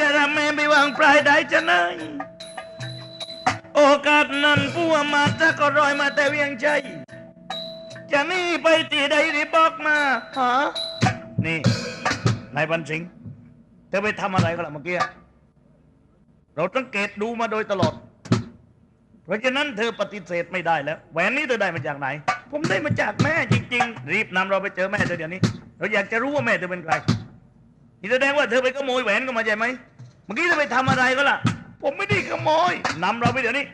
จะทำแม่ไปวางปลายได้จะไหนโอกาสนั้นผู้อมาตย์จะก็รอยมาแต่เวียงใจ จะหนี่ไปที่ใดรีบบอกมาฮะนี่นายบันสิงเธอไปทำอะไรกันล่ะเมื่อกี้เราสังเกตดูมาโดยตลอด เพราะฉะนั้นเธอปฏิเสธไม่ได้แล้วแหวนนี้เธอได้มาจากไหน ผมได้มาจากแม่จริง ๆ รีบนำเราไปเจอแม่เธอเดี๋ยวนี้ เราอยากจะรู้ว่าแม่เธอเป็นใคร นี่แสดงว่าเธอไปขโมยแหวนก็มาใช่ไหมเมื่อกี้เธอไปทำอะไรก็ล่ะ ผมไม่ได้ขโมยนำเราไปเดี๋ยวนี้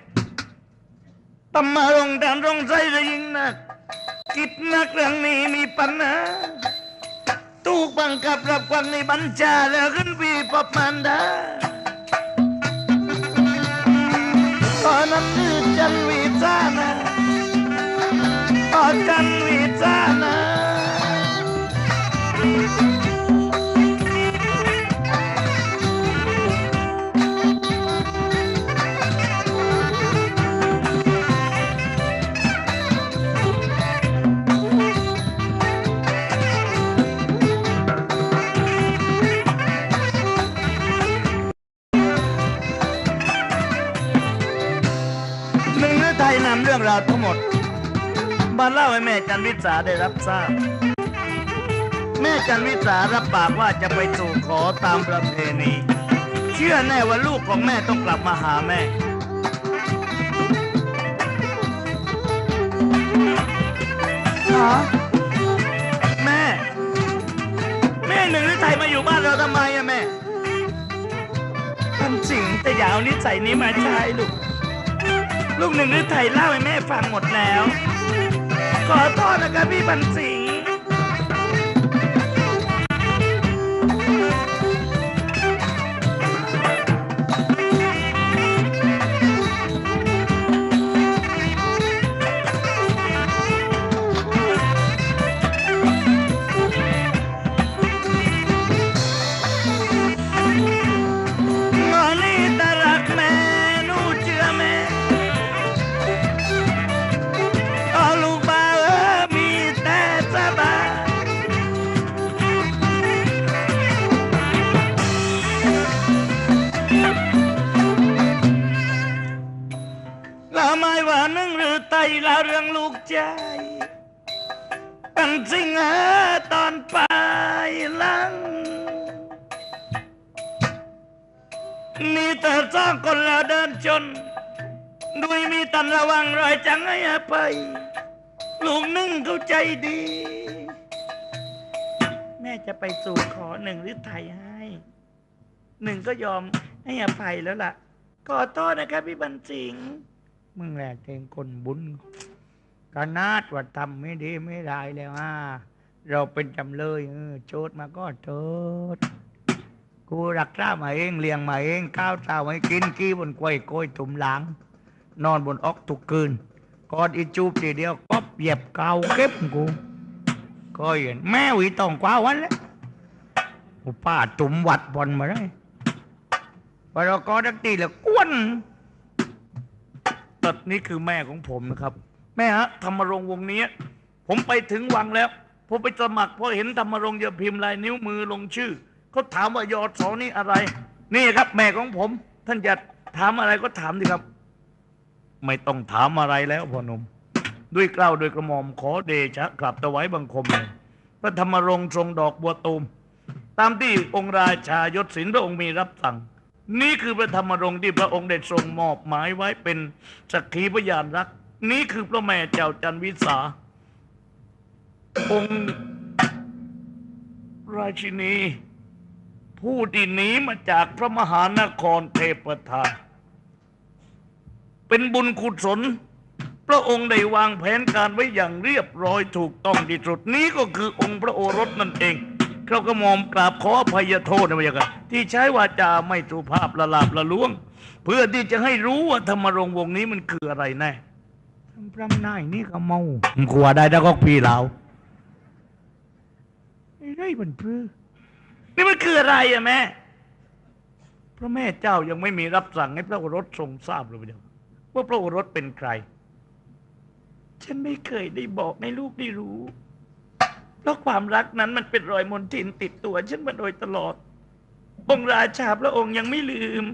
ตำมารงดานรงใจจะยิงนักคิดนักเรื่องนี้มีปัญหาถูกบังคับรับควันในบัญชาแล้วขึ้นปีปอบมันดาตอนนั้นคือจันวิจานะตอนจันวิ มาเล่าให้แม่จันวิสาได้รับทราบ แม่จันวิสารับปากว่าจะไปสู่ขอตามประเพณี เชื่อแน่ว่าลูกของแม่ต้องกลับมาหาแม่ฮะแม่ แม่หนึ่งฤทัยมาอยู่บ้านเราทำไมอะแม่ท่านสิงห์แต่อย่าเอานิสัยนี้มาใช้ลูก ลูกหนึ่งฤทัยเล่าให้แม่ฟังหมดแล้ว ขอโทษนะครับพี่บันสิงห์ง แล้วเรื่องลูกใจเป็นสิ่งเออตอนไปหลัง มีแต่สองคนแล้วเดินชน ด้วยมีตันระวังรอยจังให้อภัยลูกนึ่งเข้าใจดี แม่จะไปสู่ขอหนึ่งหรือไทยให้ หนึ่งก็ยอมให้อภัยแล้วล่ะ ขอโทษนะครับพี่บันสิง มึงแหละเองคนบุญกนาดว่าทำไม่ดีไม่ได้แล้วอะเราเป็นจำเลยเออโจทมาก็โทษกูรักษามาเองเลี้ยงมาเองข้าวเช้าให้กินกี้บนกล้วยโกยตุ่มหลัง นอนบนออกทุกคืนกอดอีจูบทีเดียวก็เหยียบเกาเก็บกูก็เห็นแม่หวีตองกว่าวันแล้วป้าจุ่มวัดบอลมาได้พอเราก็ดักตีแล้วกวน ตัดนี้คือแม่ของผมนะครับ แม่ฮะธรรมรงวงนี้ ผมไปถึงวังแล้วผมไปสมัครพอเห็นธรรมรงค์จะพิมพ์ลายนิ้วมือลงชื่อเขาถามว่ายอดสอนี่อะไร นี่ครับ แม่ของผม ท่านจะถามอะไรก็ถามดิครับ ไม่ต้องถามอะไรแล้วพ่อหนุ่มด้วยเกล้าวด้วยกระหม่อมขอเดชะกลับถวายบังคมเลยพระธรรมรงทรงดอกบัวตูม ตามที่องค์ราชายศศิลพระองค์มีรับสั่ง นี่คือพระธรรมรงค์ที่พระองค์ได้ทรงมอบหมายไว้เป็นสักขีพยานรัก นี่คือพระแม่เจ้าจันวิสา องค์ราชินี ผู้ที่หนีมาจากพระมหานครเทพทานเป็นบุญกุศลพระองค์ได้วางแผนการไว้อย่างเรียบร้อยถูกต้องที่สุดนี้ก็คือองค์พระโอรสนั่นเอง เขาก็มอมกราบขออภัยโทษนะพะยะค่ะที่ใช้วาจาไม่สุภาพละลาบละล้วง เพื่อที่จะให้รู้ว่าธรรมรงค์วงนี้มันคืออะไรแน่ทำพรำนายนี่ก็เมาขวาได้แล้วก็พี่เราไอ้ไรมันเพื่อนี่มันคืออะไรอะแม่พระแม่เจ้ายังไม่มีรับสั่งให้พระโอรสทรงทราบเลยพะยะค่ะว่าพระโอรสเป็นใคร ฉันไม่เคยได้บอกให้ลูกได้รู้ เพราะความรักนั้นมันเป็นรอยมนทินติดตัวฉันมาโดยตลอดองค์ราชาพระองค์ยังไม่ลืม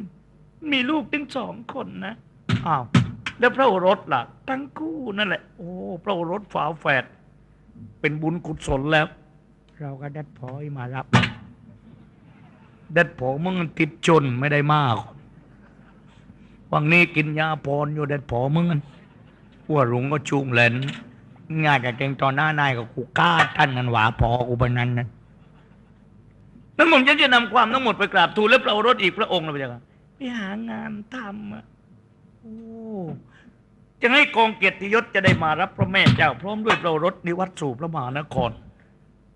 มีลูกถึงสองคนนะอ้าวแล้วพระโอรสล่ะ ทั้งคู่นั่นแหละ โอ้พระโอรสฝาแฝดเป็นบุญกุศลแล้ว เราก็ดัดพอยมารับ ดัดพอมึงติดจนไม่ได้มากวันนี้กินยาพรอยู่ดัดพอมึงว่าหลวงก็จุงเหลน งายกับเก่งตอนหน้านายกับกูกล้าท่านนันหวาพอกูปนนั้นนะนั้นผมจะจะนำความทั้งหมดไปกราบทูลและพระโอรสอีกพระองค์นะพระเจ้าค่ะไปหางานทำอะโอ้จะให้กองเกียรติยศจะได้มารับพระแม่เจ้า พร้อมด้วยพระโอรสนิวัตสู่พระมหานคร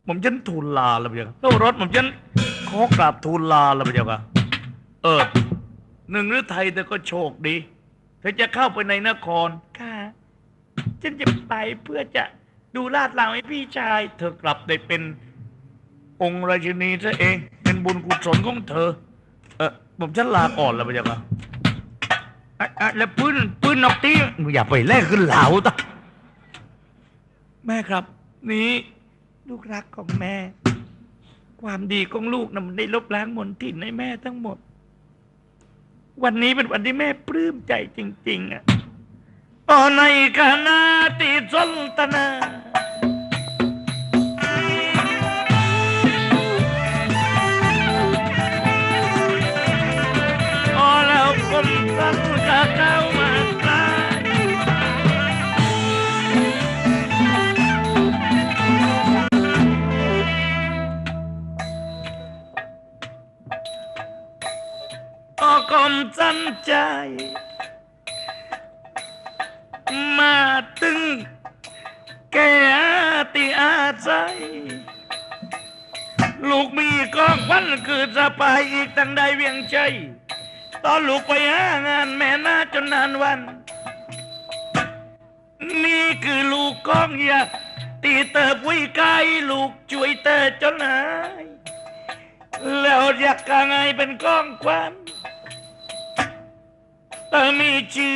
ผมฉันทูลลาแล้วพระเจ้าค่ะพระโอรสผมฉันขอกราบทูลลาแล้วพระเจ้าค่ะเออหนึ่งหรือไทยแต่ก็โชคดีเธอจะเข้าไปในนครค่ะ ฉันจะไปเพื่อจะดูลาดลาให้พี่ชาย เธอกลับได้เป็นองค์ราชินีซะเอง เป็นบุญกุศลของเธอ เออผมฉันลาก่อนแล้วพระเจ้าค่ะอะอะแล้วปืนปืนนอกตีอย่าไปแลกขึ้นเหลาตะแม่ครับ นี่ลูกรักของแม่ ความดีของลูกนะมันได้ลบล้างมนทินให้แม่ทั้งหมด วันนี้เป็นวันที่แม่ปลื้มใจจริง ๆ อะ O naikanati sultana Olau kumsan kakau ง แก่ติอาใจ ลูกมีกองพันคือสะพายอีกตั้งใดเวียงใจ ตอนลูกไปหางานแม่นาจนนานวัน นี่คือลูกกองยาตีเติบวิกายลูกช่วยเตอจนหาย แล้วอยากกางไงเป็นกองควันเตอมีชื่อ